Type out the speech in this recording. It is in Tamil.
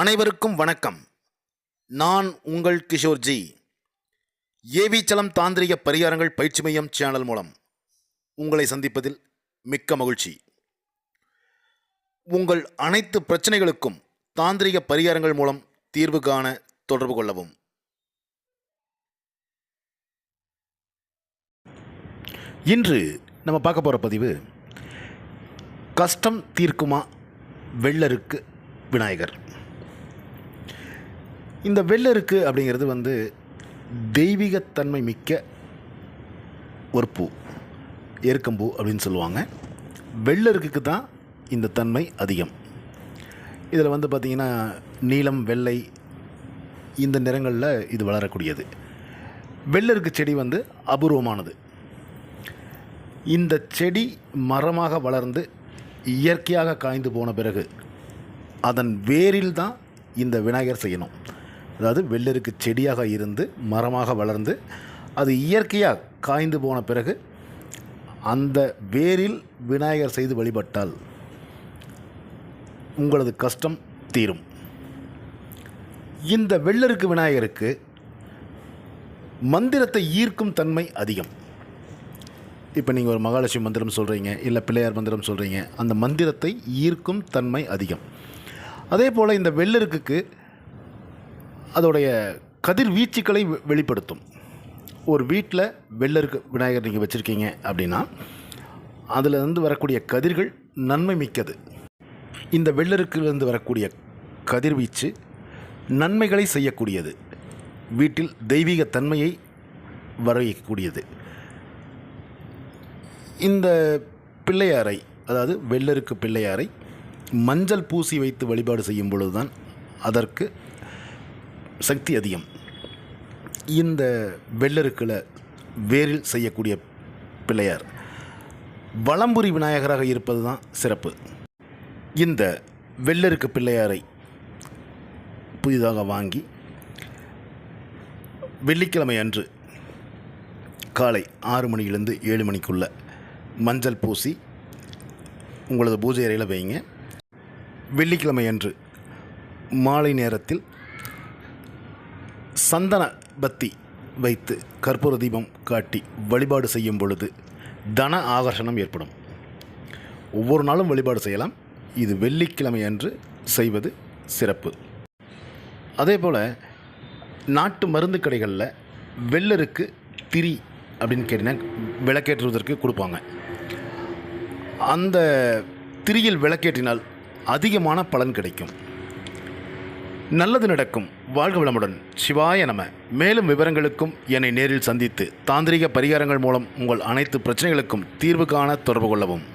அனைவருக்கும் வணக்கம். நான் உங்கள் கிஷோர்ஜி ஏவி சலம் தாந்திரிக பரிகாரங்கள் பயிற்சி மையம் சேனல் மூலம் உங்களை சந்திப்பதில் மிக்க மகிழ்ச்சி. உங்கள் அனைத்து பிரச்சனைகளுக்கும் தாந்திரிக பரிகாரங்கள் மூலம் தீர்வு காண தொடர்பு கொள்ளவும். இன்று நம்ம பார்க்க போகிற பதிவு கஷ்டம் தீர்க்குமா வெள்ளருக்கு விநாயகர்? இந்த வெள்ளருக்கு அப்படிங்கிறது வந்து தெய்வீகத்தன்மை மிக்க ஒரு பூ எருக்கம்பூ அப்படின்னு சொல்லுவாங்க. வெள்ளருக்குக்கு தான் இந்த தன்மை அதிகம். இதில் வந்து பார்த்திங்கன்னா நீலம் வெள்ளை இந்த நிறங்களில் இது வளரக்கூடியது. வெள்ளருக்கு செடி வந்து அபூர்வமானது. இந்த செடி மரமாக வளர்ந்து இயற்கையாக காய்ந்து போன பிறகு அதன் வேரில் தான் இந்த விநாயகர் செய்யணும். அதாவது வெள்ளருக்கு செடியாக இருந்து மரமாக வளர்ந்து அது இயற்கையாக காய்ந்து போன பிறகு அந்த வேரில் விநாயகர் செய்து வழிபட்டால் உங்களது கஷ்டம் தீரும். இந்த வெள்ளருக்கு விநாயகருக்கு மந்திரத்தை ஈர்க்கும் தன்மை அதிகம். இப்போ நீங்கள் ஒரு மகாலட்சுமி மந்திரம் சொல்கிறீங்க இல்லை பிள்ளையார் மந்திரம் சொல்கிறீங்க அந்த மந்திரத்தை ஈர்க்கும் தன்மை அதிகம். அதே போல் இந்த வெள்ளருக்குக்கு அதோடைய கதிர்வீச்சுக்களை வெ- வெளிப்படுத்தும். ஒரு வீட்டில் வெள்ளருக்கு விநாயகர் நீங்கள் வச்சுருக்கீங்க அப்படின்னா அதில் இருந்து வரக்கூடிய கதிர்கள் நன்மை மிக்கது. இந்த வெள்ளருக்கிலிருந்து வரக்கூடிய கதிர்வீச்சு நன்மைகளை செய்யக்கூடியது. வீட்டில் தெய்வீக தன்மையை வரவைக்கக்கூடியது இந்த பிள்ளையாரை அதாவது வெள்ளருக்கு பிள்ளையாரை மஞ்சள் பூசி வைத்து வழிபாடு செய்யும் பொழுதுதான் அதற்கு சக்தி அதிகம். இந்த வெள்ளருக்கில் வேரில் செய்யக்கூடிய பிள்ளையார் வலம்புரி விநாயகராக இருப்பது தான் சிறப்பு. இந்த வெள்ளருக்கு பிள்ளையாரை புதிதாக வாங்கி வெள்ளிக்கிழமை அன்று காலை ஆறு மணியிலிருந்து ஏழு மணிக்குள்ள மஞ்சள் பூசி உங்களது பூஜை அறையில் வைங்க வெள்ளிக்கிழமை அன்று மாலை நேரத்தில் சந்தன பத்தி வைத்து கற்பூர தீபம் காட்டி வழிபாடு செய்யும் பொழுது தன ஆகர்ஷணம் ஏற்படும். ஒவ்வொரு நாளும் வழிபாடு செய்யலாம். இது வெள்ளிக்கிழமை அன்று செய்வது சிறப்பு. அதே போல் நாட்டு மருந்து கடைகளில் வெள்ளருக்கு திரி அப்படின்னு கேட்டிங்கன்னா விளக்கேற்றுவதற்கு கொடுப்பாங்க. அந்த திரியில் விளக்கேற்றினால் அதிகமான பலன் கிடைக்கும். நல்லது நடக்கும். வாழ்க வளமுடன். சிவாய நம. மேலும் விவரங்களுக்கும் என்னை நேரில் சந்தித்து தாந்திரிக பரிகாரங்கள் மூலம் உங்கள் அனைத்து பிரச்சனைகளுக்கும் தீர்வு காண தொடர்பு கொள்ளவும்.